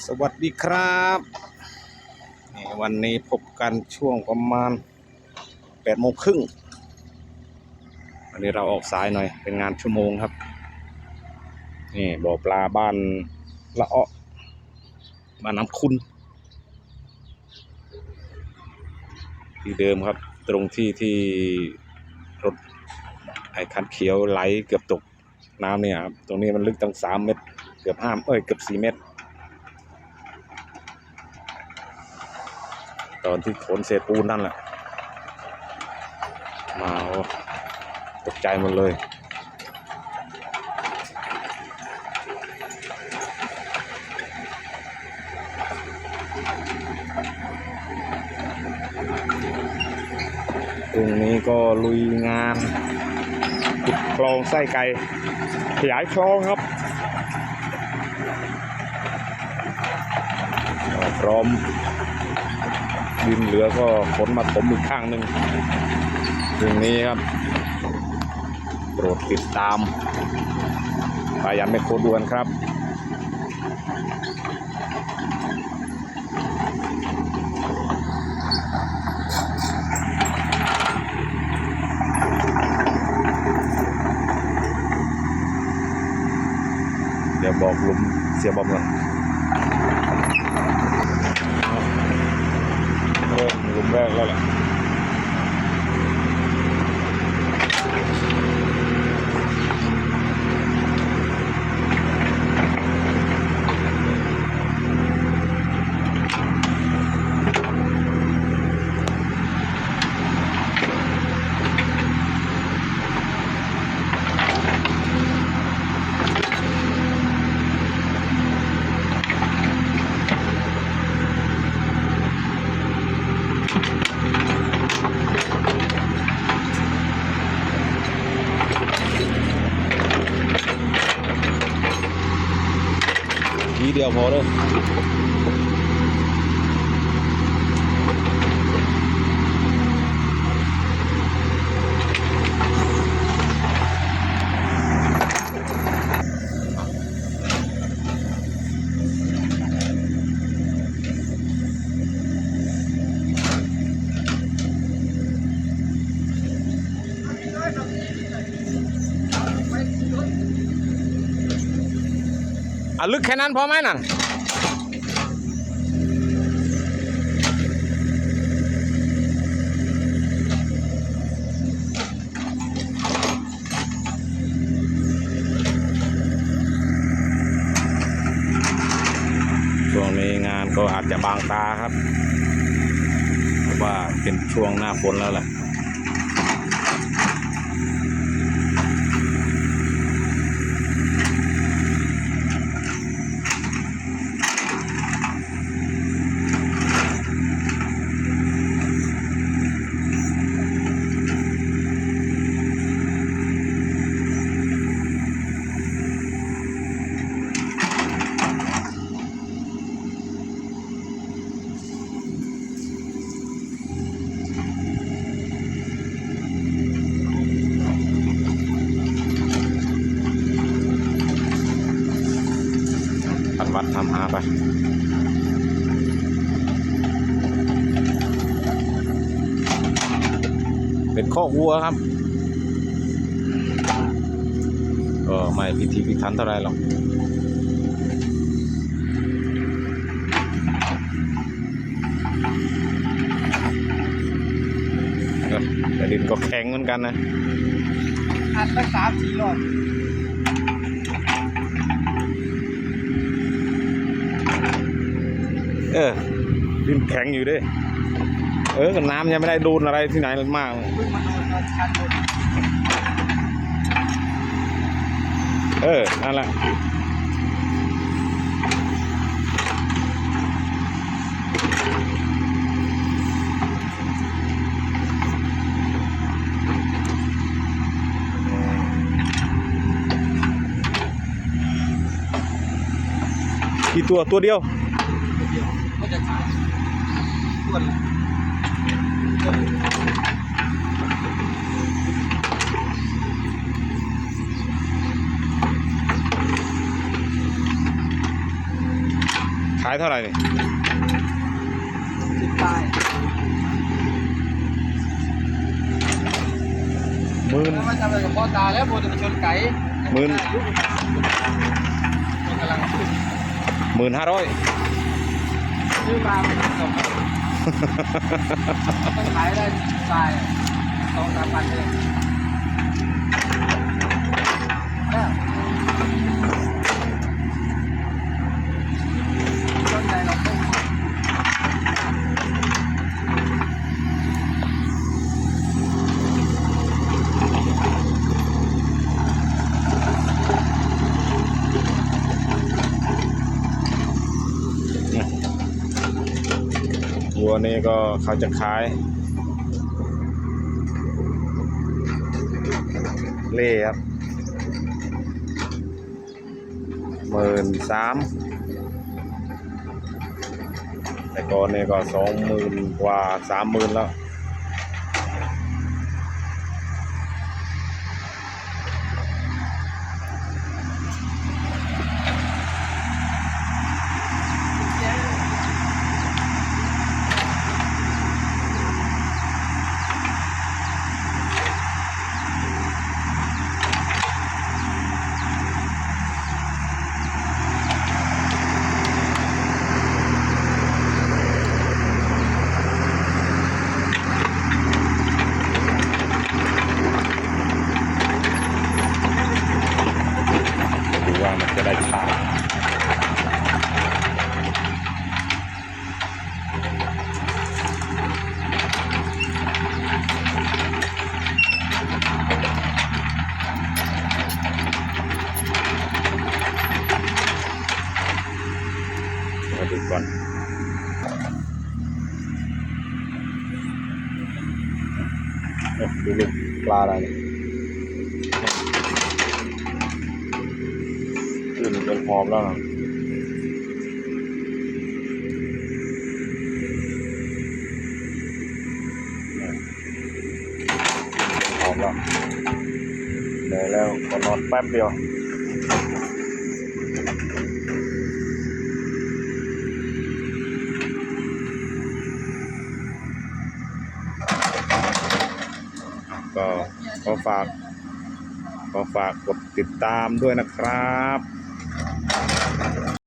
สวัสดีครับนี่วันนี้พบกันช่วงประมาณแปดโมงครึ่งวันนี้เราออกสายหน่อยเป็นงานชั่วโมงครับ นี่บ่อปลาบ้านละเอ้อบ้านน้ำคุณที่เดิมครับ ตรงที่ที่รถไอ้คันเขียวไหลเกือบตกน้ำเนี่ยครับ ตรงนี้มันลึกตั้งสามเมตร เกือบห้าเอ้ยเกือบสี่เมตร ตอนที่ขนเศษปูนนั่นแหละ มาตกใจหมดเลยตรงนี้ก็ลุยงานขุดคลองไส้ไก่ขยายคลองครับพร้อม ดินเหลือก็ขนมาถมอีกข้างหนึ่งตรงนี้ครับ โปรดติดตามปายันไม่โคดวนครับเดี๋ยวบอกหลุมเสียบอมก่อนเริ่ม ห ลุมแรกแล้วแหละ ทีเดียวพ อะลึกแค่นั้นพอไหมนั่นช่วงนี้งานก็อาจจะบางตาครับ เพราะว่าเป็นช่วงหน้าฝนแล้วแหละ ปัดวัดทำหาไปเป็นข้อกวัวครับก็ไม่พิธีพิถันเท่าไรหรอกแต่ดินก็แข็งเหมือนกันนะอัดไปสามสี่รอบ เออดินแข็งอยู่ดิเออน้ำยังไม่ได้โดนอะไรที่ไหนมากเออนชั้นบนเออนั่นแหละกี่ตัวตัวเดียว เดียวก็จะขาย ส่วนขายเท่าไหร่นี่ติดตายหมื่นแล้วมันจะไปกับพ่อตาแล้วโบจะไปชนไก่หมื่นมันกำลังขึ้นหมื่นห้าร้อยซื้อมาไม่ต้อง ต้องขายได้ตายสองสามพันเลยเนี่ยต้นใจเราต้อง วัว นี่ก็เขาจะขายเล่ครับหมื่นสามแต่ก่อนนี่ก็สองหมื่นกว่าสามหมื่นแล้ว ดูดูปลาอะไรขึ้นเป็นหอมแล้วนะหอมแล้วไหนแล้วก็นอนแป๊บเดียว ก็ขอฝากขอฝากกดติดตามด้วยนะครับ